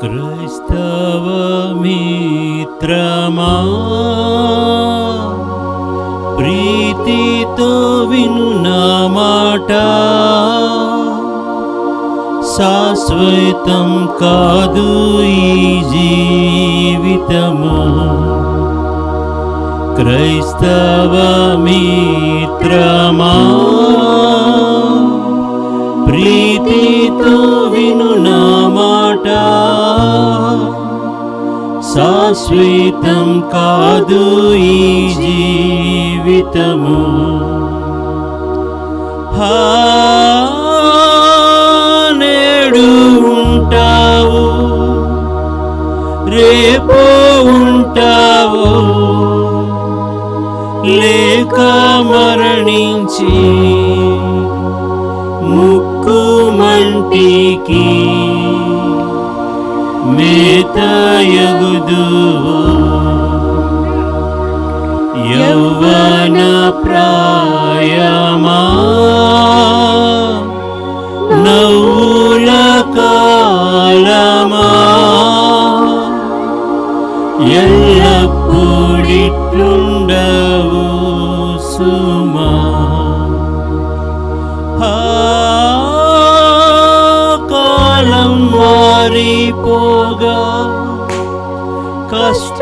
క్రైస్తవ మిత్రమా ప్రీతితో విను నా మాట శాశ్వతం కాదు ఈ జీవితము క్రైస్తవ మిత్రమా ప్రీతితో విను నా మాట శాశ్వతం కాదు ఈ జీవితము. హా నేడు ఉంటావు రేపో ఉంటావు లేక మరణించి ముక్కు మంటికి మేతయగుదు యౌవన ప్రాయమా నౌల కాలమా ఎల్లప్పుడిట్లుండవు సుమా ಕಷ್ಟ